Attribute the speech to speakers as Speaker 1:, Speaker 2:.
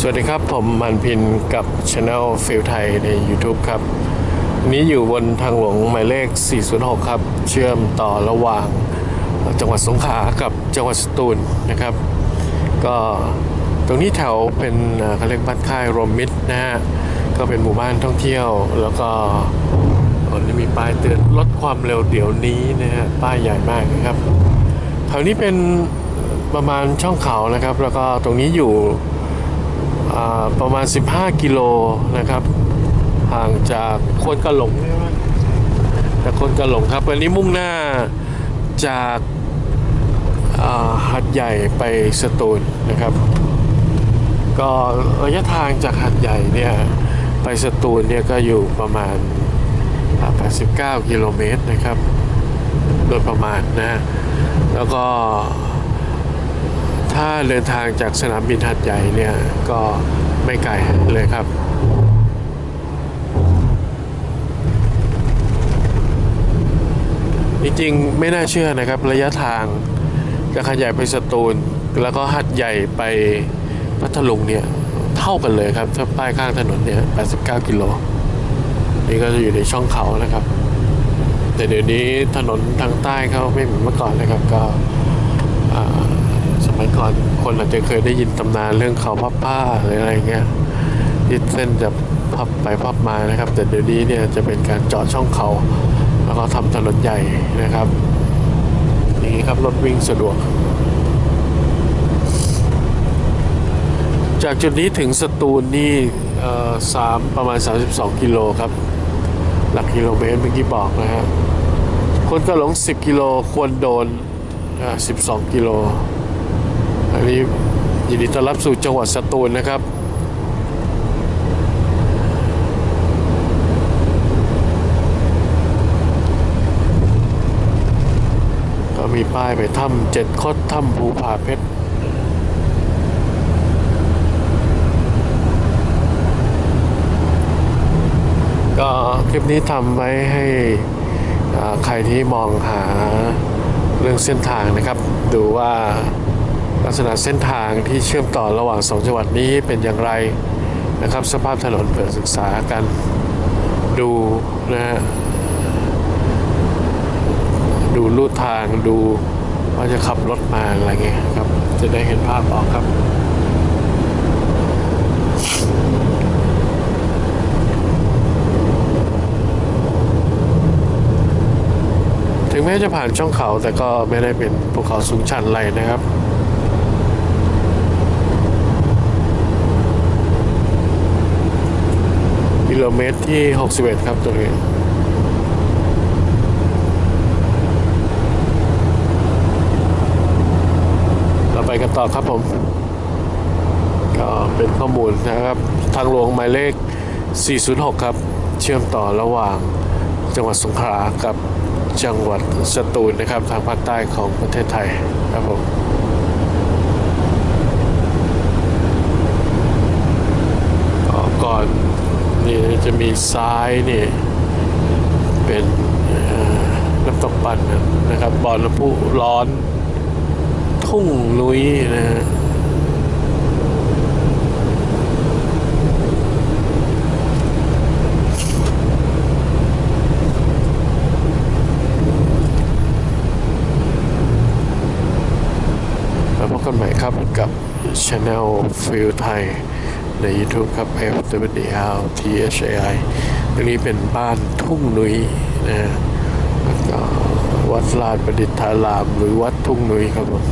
Speaker 1: สวัสดีครับ ผมมันพินกับช anel ฟิลไทยใน YouTube ครับ นี้อยู่บนทางหลวงหมายเลข 406 ครับ เชื่อมต่อระหว่างจังหวัดสงขลากับจังหวัดสตูลนะครับ ก็ตรงนี้แถวเป็นเขาเรียกบ้านค่ายรวมมิตรนะฮะ ก็เป็นหมู่บ้านท่องเที่ยว แล้วก็อ๋อนี่มีป้ายเตือนลดความเร็วเดี๋ยวนี้นะฮะ ป้ายใหญ่มากนะครับแถวนี้เป็นประมาณช่องเขานะครับ แล้วก็ตรงนี้อยู่ ประมาณ 15 กิโลนะครับ ห่างจากโคนกระหลงใช่ไหมจากคนกระหลงครับวันนี้มุ่งหน้าจากาหัดใหญ่ไปสตูลนะครับ ก็ระยะทางจากหัดใหญ่เนี่ยไปสตูลเนี่ยก็อยู่ประมาณ 89 กิโลเมตรนะครับ โดยประมาณนะ แล้วก็ ถ้าเดินทางจากสนามบินหัดใหญ่เนี่ย ก็ไม่ไกลเลยครับจริงๆไม่น่าเชื่อนะครับระยะทางจากหัดใหญ่ไปสตูล แล้วก็หัดใหญ่ไปพัทลุงเนี่ย เท่ากันเลยครับถ้าป้ายข้างถนนเนี่ย 89 กิโล นี่ก็จะอยู่ในช่องเขานะครับ แต่เดี๋ยวนี้ถนนทางใต้เขาไม่เหมือนเมื่อก่อนนะครับก็ สมัยก่อนคนอาจจะเคยได้ยินตำนานเรื่องเขาพับผ้าหรืออะไรเงี้ยที่เส้นจะพับไปพับมานะครับ แต่เดี๋ยวนี้เนี่ยจะเป็นการเจาะช่องเขา แล้วก็ทำถนนใหญ่นะครับอย่างนี้ครับรถวิ่งสะดวก จากจุดนี้ถึงสตูลนี่สามประมาณ 32 กิโลครับ หลักกิโลเมตรเมื่อกี้บอกนะฮะคนก็หลง 10 กิโลควรโดน 12 กิโล นี้ยินดีต้อนรับสู่จังหวัดสตูลนะครับ ก็มีป้ายไปถ้ำเจ็ดคดถ้ำภูผาเพชรก็คลิปนี้ทำไว้ให้ใครที่มองหาเรื่องเส้นทางนะครับ ดูว่า ลักษณะเส้นทางที่เชื่อมต่อระหว่างสองจังหวัดนี้เป็นอย่างไรนะครับ สภาพถนนเพื่อศึกษากันดูนะฮะดูรูทางดูว่าจะขับรถมาอะไรเงี้ยครับ จะได้เห็นภาพออกครับถึงแม้จะผ่านช่องเขาแต่ก็ไม่ได้เป็นภูเขาสูงชันอะไรนะครับ โลเมตรที่ 61 ครับตรงนี้เราไปกันต่อครับผม ก็เป็นข้อมูลนะครับ ทางหลวงหมายเลข 406 ครับ เชื่อมต่อระหว่างจังหวัดสงขลากับจังหวัดสตูลนะครับ ทางภาคใต้ของประเทศไทยครับผม ก็ก่อนนี่จะ มีซ้ายนี่เป็นน้ำตกปั่นนะครับบ่อน้ำพุร้อน ทุ่งลุยนะฮะแล้วพบกันใหม่ครับกับ Channel Feel ไทย ใน YouTube ครับ F W D L T H A I ตรงนี้เป็นบ้านทุ่งนุ้ยนะฮะแล้วก็วัดลาดประดิษฐารามหรือวัดทุ่งนุ้ยครับผม